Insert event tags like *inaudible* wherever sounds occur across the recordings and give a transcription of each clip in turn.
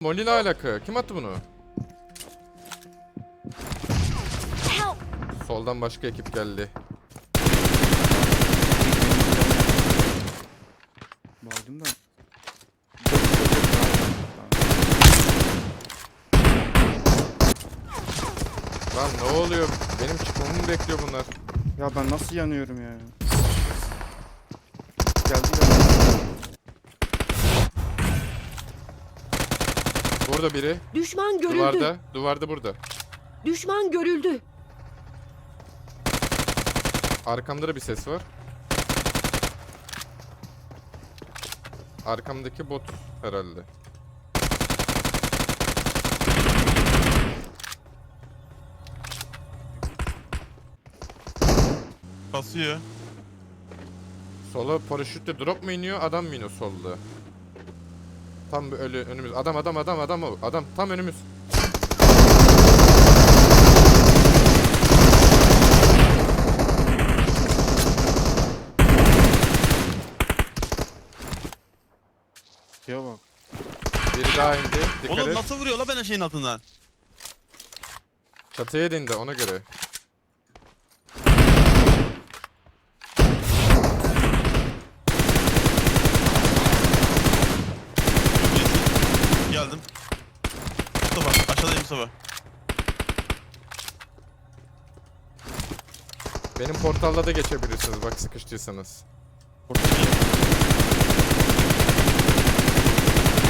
Molly ne alaka? Kim attı bunu? Soldan başka ekip geldi. Baydım da. Lan ne oluyor? Benim çıkmamı mı bekliyor bunlar? Ya ben nasıl yanıyorum ya? Geldi geldi. Burada biri. Düşman görüldü. Duvarda. Duvarda burada. Düşman görüldü. Arkamda da bir ses var. Arkamdaki bot herhalde. Kasıyor. Sola paraşütle drop mu iniyor adam mı iniyor solda? Tam böyle önümüz. Adam adam adam adam o. Adam tam önümüz. Şeye bak. Biri daha indi. Dikkat Oğlum et. nasıl vuruyor la bana şeyin altından? Çatıya dindi ona göre. Geldim. Mustafa aşağıdayım Mustafa. Benim portalla da geçebilirsiniz bak sıkıştıysanız.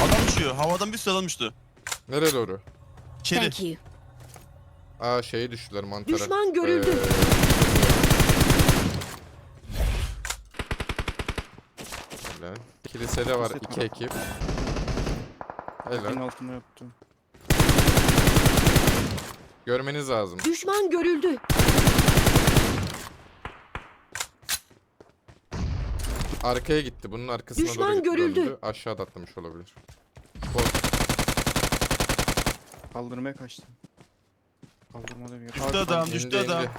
Adam düşüyor. Havadan bir sürü adam düştü. Nereye doğru? İçeri. Thank you. Aa şeye düştüler mantara. Düşman görüldü. Ee, Helal. Kilisede var iki ekip. Helal. altında yoktu. Görmeniz lazım. Düşman görüldü. Arkaya gitti. Bunun arkasına Düşman doğru gitti, görüldü. döndü. Aşağıda atlamış olabilir. Bot. Kaldırmaya kaçtım. Kaldırmada bir yer. Düştü Aa, adam. tam- düştü İndi, adam. indi.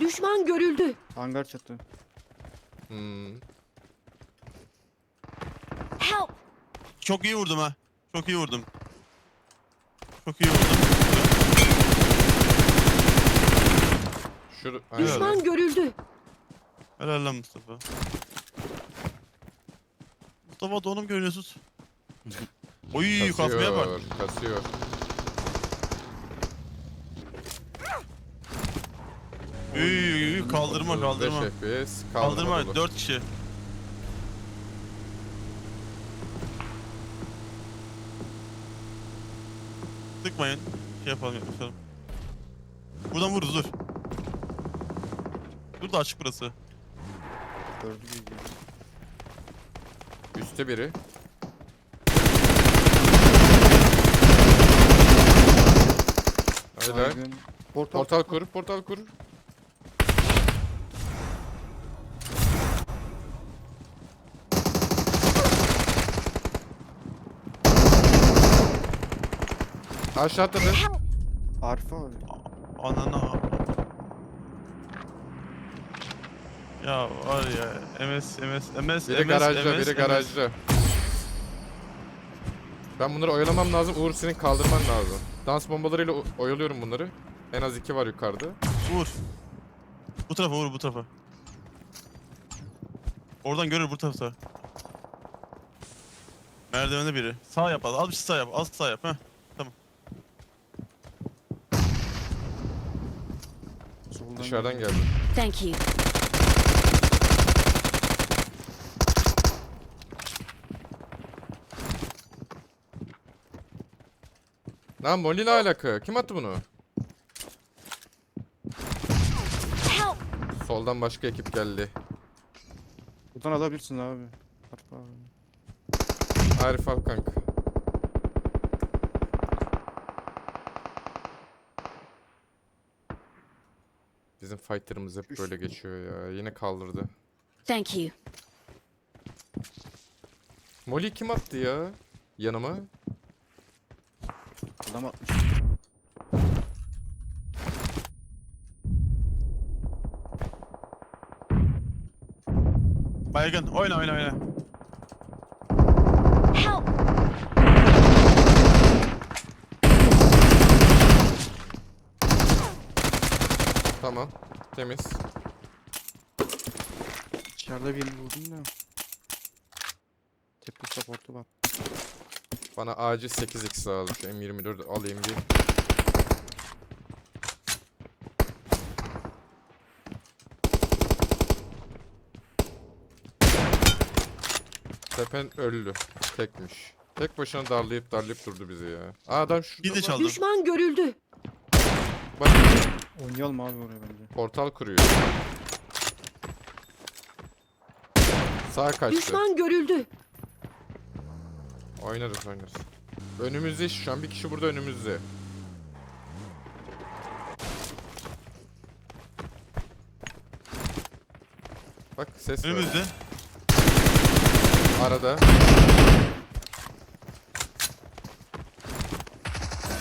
Düşman görüldü. Hangar çatı. Hmm. Help! Çok iyi vurdum ha. Çok iyi vurdum. Çok iyi vurdum. Şur Düşman görüldü. Helal lan Mustafa. Mustafa donum görüyorsunuz. *laughs* Oy kasmaya bak. Kasıyor. Üy, kaldırma 35 kaldırma. FPS. Kaldırma. Kaldırma dolu. 4 kişi. Sıkmayın. Şey yapalım yapalım. Buradan vururuz dur. Dur da açık burası. Gördü Üstte biri. Helal. Baygın. Portal. Portal kur, portal kur. Aşağı atladı. Arfa. Anana. Ya var ya MS MS MS Biri MS, garajda, MS, biri garajda. Ben bunları oyalamam lazım. Uğur senin kaldırman lazım. Dans bombalarıyla o- oyalıyorum bunları. En az iki var yukarıda. Vur. Bu tarafa vur bu tarafa. Oradan görür bu tarafta. Merdivende biri. Sağ yap az. Az bir şey sağ yap. Az sağ yap. Heh. Soldan Dışarıdan geldi. Thank you. Lan Molly ne alaka? Kim attı bunu? Soldan başka ekip geldi. Buradan alabilirsin abi. Arfa abi. Arif al kanka. Bizim fighter'ımız hep böyle geçiyor ya. Yine kaldırdı. Thank you. Molly kim attı ya? Yanıma. Adam atmış. Baygın oyna oyna oyna. Help! Tamam. Temiz. İçeride birini vurdum da. Tepe supportu var. Bana acil 8x lazım. Şu M24 alayım bir. Tepen öldü. Tekmiş. Tek başına darlayıp darlayıp durdu bizi ya. Aa adam şu Bir de çaldım. Düşman görüldü. bak Oynayalım abi oraya bence. portal kuruyor. Sağ kaçtı. Düşman görüldü. Oynarız oynarız. Önümüzde şu an bir kişi burada önümüzde. Bak ses var. Önümüzde. Arada.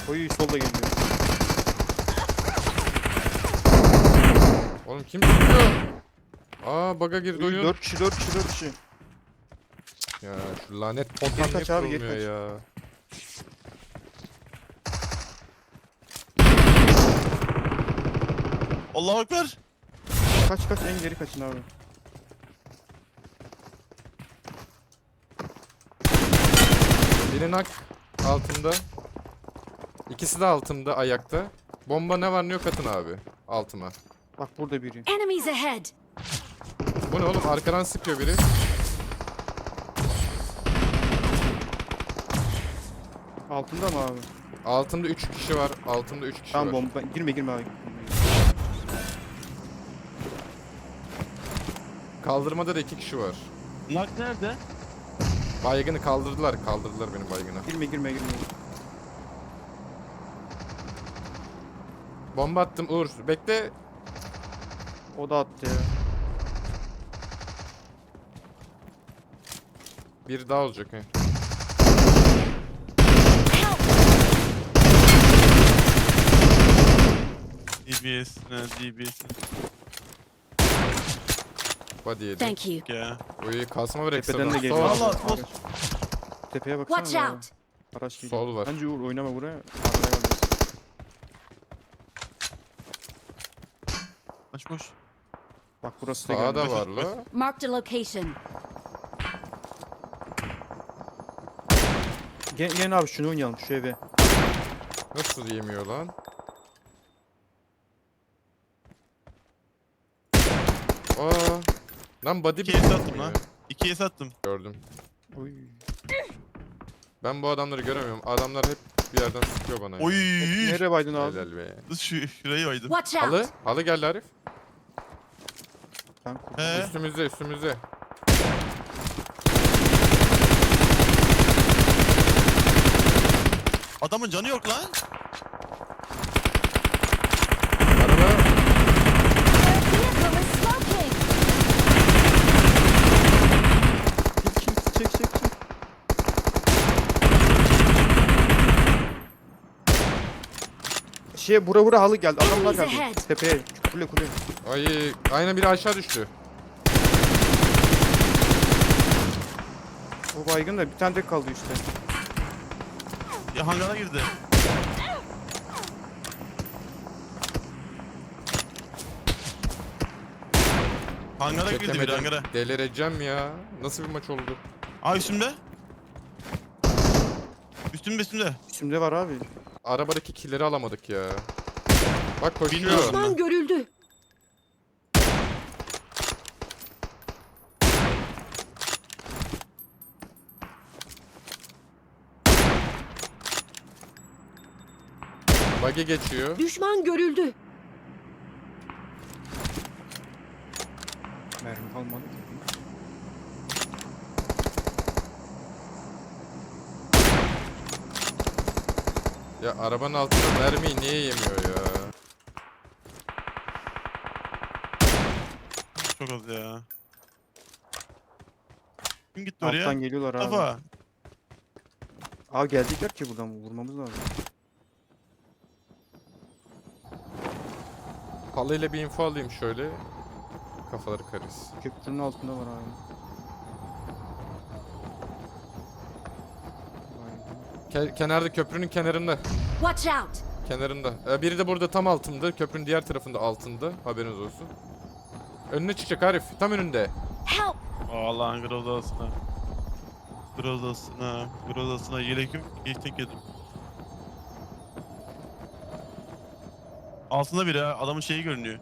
Oy solda geliyor. Oğlum kim tutuyor? Aa baga girdi Oy, oyun. 4 kişi 4 kişi 4 kişi. Ya şu lanet Geri niye kaç abi, kurulmuyor ya? Allahu Ekber. Kaç kaç en geri kaçın abi. Biri nak altında. İkisi de altımda ayakta. Bomba ne var ne yok atın abi. Altıma. Bak burada biri. Enemies ahead. Bu ne oğlum arkadan sıkıyor biri. Altında mı abi? Altımda 3 kişi var. Altımda 3 kişi Tamam var. bomba. Girme girme abi. Kaldırmada da 2 kişi var. Nak nerede? Baygını kaldırdılar. Kaldırdılar benim baygını. Girme girme girme. Bomba attım Uğur. Bekle. O da attı ya. Bir daha olacak he. DBS. Ne DBS. Body yedi. Thank you. Ya. Oy kasma var Tepeden de geliyor. Sol, Allah, sol. Tepeye baksana. Watch out. Araç geliyor. sol var. Bence Uğur oynama buraya. Araya kaldı. Aç boş. Bak burası da Sağa geldi. da Boş, var boş. la. Marked a location. Gel, gel abi şunu oynayalım şu eve. Nasıl yemiyor lan? Aa. Lan body İkiye sattım lan. İkiye sattım. Gördüm. Oy. Ben bu adamları göremiyorum. Adamlar hep bir yerden sıkıyor bana. Oy. Nereye baydın abi? Helal be. Şu şurayı oydu. Watch out. Halı. Halı geldi Arif. Ben kurdum. He. Üstümüzde üstümüzde. Adamın canı yok lan. Şeye bura bura halı geldi. Adamlar geldi. Tepeye. Kule kule. Ay aynen biri aşağı düştü. O baygın da bir tane tek kaldı işte. Ya hangara girdi. Hangara girdi biri Çekemedim. hangara. Delireceğim ya. Nasıl bir maç oldu? Aa üstümde. Üstümde üstümde. Üstümde var abi. Arabadaki killeri alamadık ya. Bak koşuyor. Bilmiyorum. Düşman görüldü. Buggy geçiyor. Düşman görüldü. Ya arabanın altında mermiyi niye yemiyor ya? Çok az ya. Kim gitti oraya? Alttan geliyorlar abi. Mustafa. Abi gelecekler ki buradan vurmamız lazım. Halıyla bir info alayım şöyle. Kafaları karışsın. Köprünün altında var abi. Ke- kenarda köprünün kenarında. Watch out. Kenarında. Ee, biri de burada tam altımda. Köprünün diğer tarafında altında. Haberiniz olsun. Önüne çıkacak Arif. Tam önünde. Help! Allah'ın grozasına. Grozasına. Grozasına yelekim geçtik yedim. Altında biri ha. Adamın şeyi görünüyor.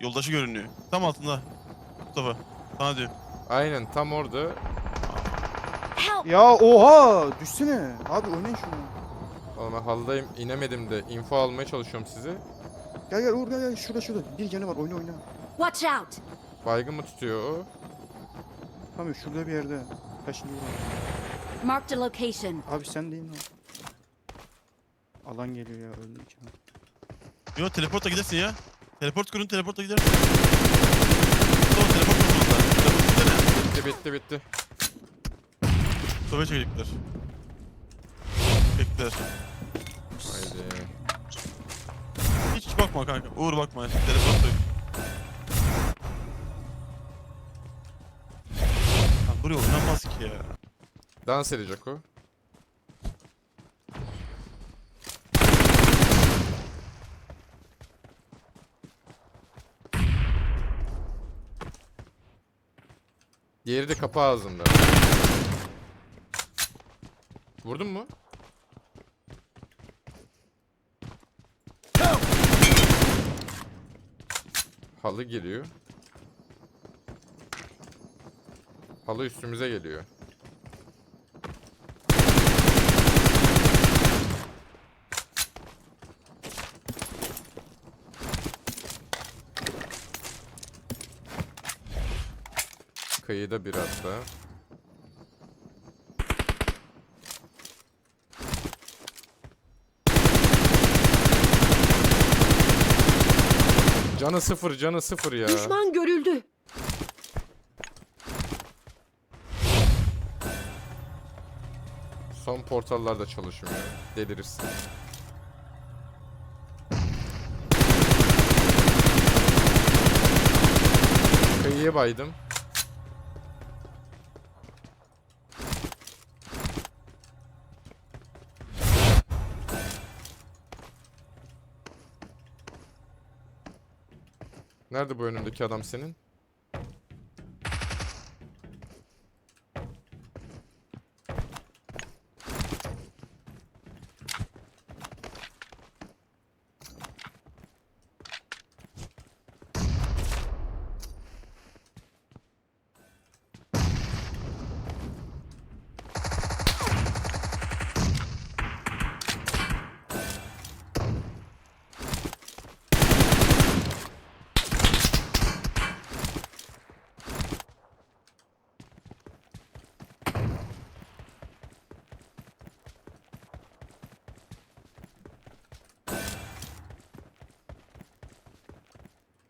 Yoldaşı görünüyor. Tam altında. Mustafa. Sana diyor. Aynen tam orada. Ya oha düşsene. Abi oynayın şunu. Oğlum ben halıdayım. inemedim de. Info almaya çalışıyorum sizi. Gel gel Uğur gel gel şurada şurada. Bir canı var oyna oyna. Watch out! Baygın mı tutuyor o? Tamam şurada bir yerde. Kaçın Uğur. Marked a location. Abi sen değil mi? Alan geliyor ya öldüm ki. Yo teleporta gidersin ya. Teleport kurun teleporta gidersin. Mustafa teleport kurun. Bitti bitti bitti. Mustafa'ya çekecekler. Bekler. Haydi. Hiç, bakma kanka. Uğur bakma. Teleport da yok. Lan buraya oynanmaz ki ya. Dans edecek o. Diğeri de kapı ağzında. Vurdun mu? Halı geliyor. Halı üstümüze geliyor. Kıyıda bir hatta. Canı sıfır, canı sıfır ya. Düşman görüldü. Son portallar da çalışmıyor. Delirirsin. Kıyıya baydım. Nerede bu önündeki adam senin?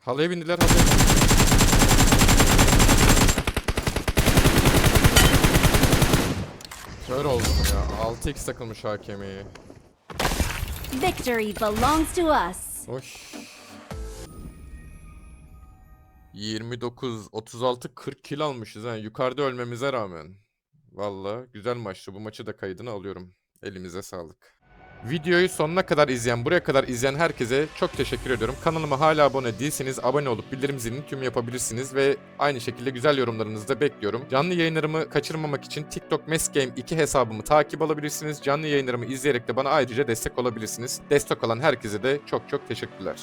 Halıya bindiler halıya. Kör oldum ya. 6x takılmış hakemi. Victory belongs to us. Oy. 29, 36, 40 kill almışız ha. Yukarıda ölmemize rağmen. Valla güzel maçtı. Bu maçı da kaydını alıyorum. Elimize sağlık. Videoyu sonuna kadar izleyen, buraya kadar izleyen herkese çok teşekkür ediyorum. Kanalıma hala abone değilseniz abone olup bildirim zilini tüm yapabilirsiniz ve aynı şekilde güzel yorumlarınızı da bekliyorum. Canlı yayınlarımı kaçırmamak için TikTok Mesgame 2 hesabımı takip alabilirsiniz. Canlı yayınlarımı izleyerek de bana ayrıca destek olabilirsiniz. Destek olan herkese de çok çok teşekkürler.